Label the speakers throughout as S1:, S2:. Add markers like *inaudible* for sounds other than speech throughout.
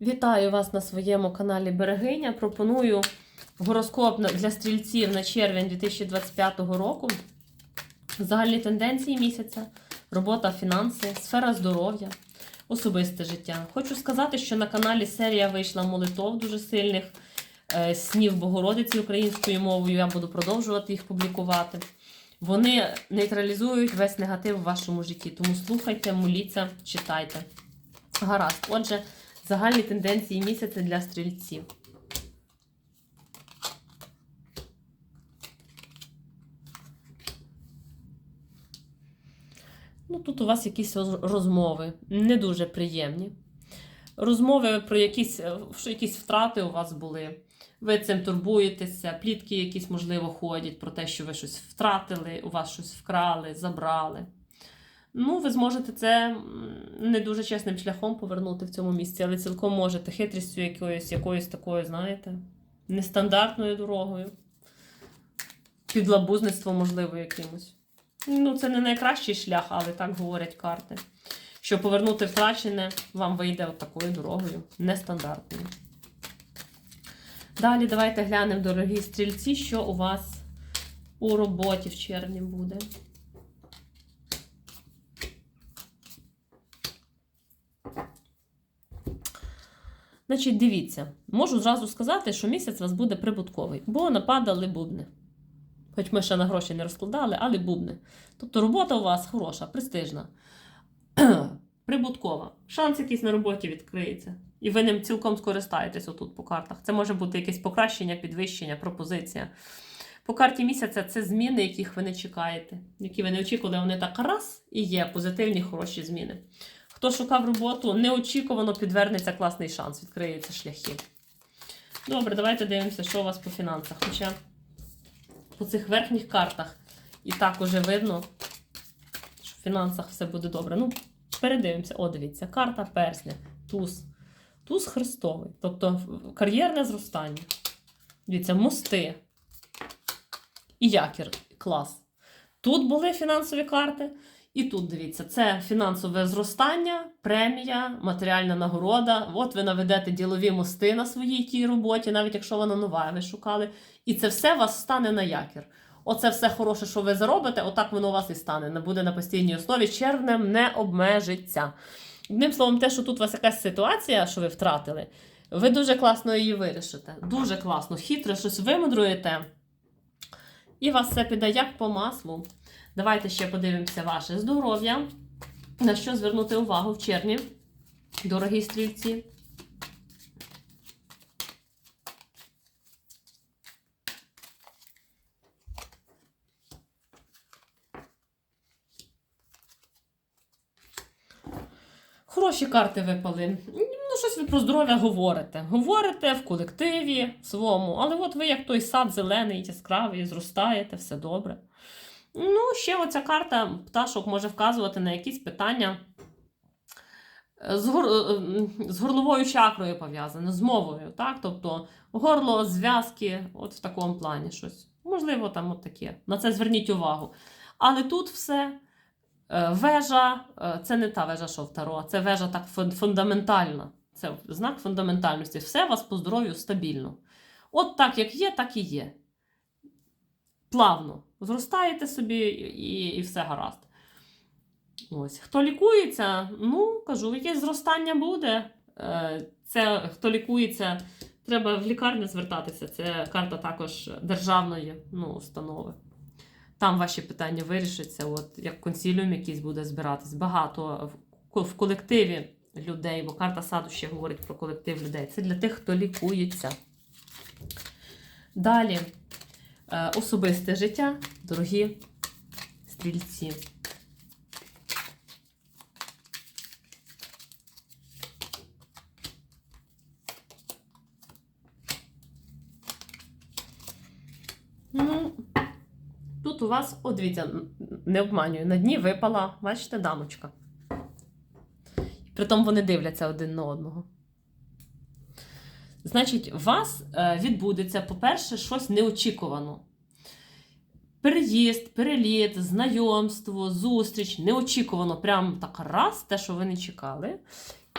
S1: Вітаю вас на своєму каналі Берегиня. Пропоную гороскоп для стрільців на червень 2025 року. Загальні тенденції місяця, робота, фінанси, сфера здоров'я, особисте життя. Хочу сказати, що на каналі серія вийшла молитов дуже сильних е, снів Богородиці українською мовою. Я буду продовжувати їх публікувати. Вони нейтралізують весь негатив в вашому житті. Тому слухайте, моліться, читайте. Гаразд. Отже, загальні тенденції місяця для стрільців. Ну, тут у вас якісь розмови, не дуже приємні. Розмови про якісь, е, що якісь втрати у вас були. Ви цим турбуєтеся, плітки якісь, можливо, ходять про те, що ви щось втратили, у вас щось вкрали, забрали. Ну, ви зможете це не дуже чесним шляхом повернути в цьому місці, але цілком можете хитрістю якоюсь, якоюсь такою, знаєте, нестандартною дорогою. Підлабузництво, можливо, якимось. Ну, це не найкращий шлях, але так говорять карти. Що повернути втрачене, вам вийде от такою дорогою, нестандартною. Далі давайте глянемо, дорогі стрільці, що у вас у роботі в червні буде. Значить, дивіться, можу зразу сказати, що місяць у вас буде прибутковий, бо нападали бубни. Хоч ми ще на гроші не розкладали, але бубни. Тобто робота у вас хороша, престижна, *clears throat* прибуткова. Шанс якийсь на роботі відкриється. І ви ним цілком скористаєтесь отут по картах. Це може бути якесь покращення, підвищення, пропозиція. По карті місяця це зміни, яких ви не чекаєте, які ви не очікували, вони так раз і є позитивні, хороші зміни. Хто шукав роботу, неочікувано підвернеться класний шанс, відкриються шляхи. Добре, давайте дивимося, що у вас по фінансах. Хоча по цих верхніх картах і так уже видно, що в фінансах все буде добре. Ну, передивимося. О, дивіться, карта персня, туз. Туз Христовий. Тобто кар'єрне зростання. Дивіться, мости. І якір. Клас. Тут були фінансові карти. І тут дивіться, це фінансове зростання, премія, матеріальна нагорода. От ви наведете ділові мости на своїй тій роботі, навіть якщо вона нова, ви шукали. І це все вас стане на якір. Оце все хороше, що ви заробите, отак воно у вас і стане. Не буде на постійній основі. Червнем не обмежиться. Одним словом, те, що тут у вас якась ситуація, що ви втратили, ви дуже класно її вирішите. Дуже класно, хитро щось вимудруєте. І вас все піде як по маслу. Давайте ще подивимося ваше здоров'я. На що звернути увагу в червні, дорогі стрільці. Хороші карти випали. Щось ви про здоров'я говорите. Говорите в колективі своєму, але от ви як той сад зелений, яскравий, зростаєте, все добре. Ну, ще оця карта пташок може вказувати на якісь питання е, з, гор... е, з горловою чакрою пов'язане, з мовою. Так? Тобто горло, зв'язки, от в такому плані щось. Можливо, там от таке. На це зверніть увагу. Але тут все. Е, Вежа це не та вежа, що в Таро, це вежа так фундаментальна. Це знак фундаментальності. Все у вас по здоров'ю стабільно. От так, як є, так і є. Плавно. Зростаєте собі і, і все гаразд. Ось. Хто лікується, ну, кажу, якесь зростання буде. Е, Це хто лікується, треба в лікарню звертатися. Це карта також державної ну, установи. Там ваші питання вирішаться, от як консіліум якийсь буде збиратись. Багато в, в колективі людей, бо карта саду ще говорить про колектив людей. Це для тих, хто лікується. Далі е, особисте життя, дорогі стрільці. Ну, Тут у вас, о, дивіться, не обманюю, на дні випала, бачите, дамочка. Притом вони дивляться один на одного. Значить, у вас е, відбудеться, по-перше, щось неочікувано. Переїзд, переліт, знайомство, зустріч, неочікувано, прям так раз, те, що ви не чекали,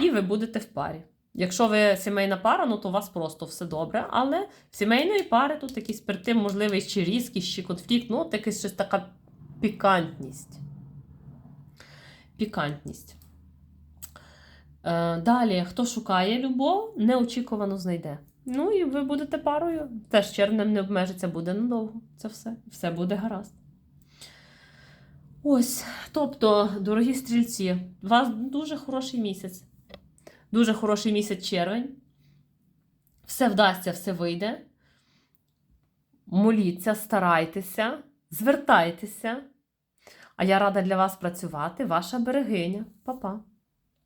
S1: і ви будете в парі. Якщо ви сімейна пара, ну то у вас просто все добре. Але в сімейної пари тут якийсь перед тим, можливий чи різкість, чи конфлікт, ну, якась щось така пікантність. Пікантність. Е, далі, хто шукає любов, неочікувано знайде. Ну і ви будете парою. Теж червнем не обмежиться, буде надовго. Це все. Все буде гаразд. Ось, тобто, дорогі стрільці, у вас дуже хороший місяць. Дуже хороший місяць червень. Все вдасться, все вийде. Моліться, старайтеся, звертайтеся. А я рада для вас працювати, ваша берегиня. Па-па.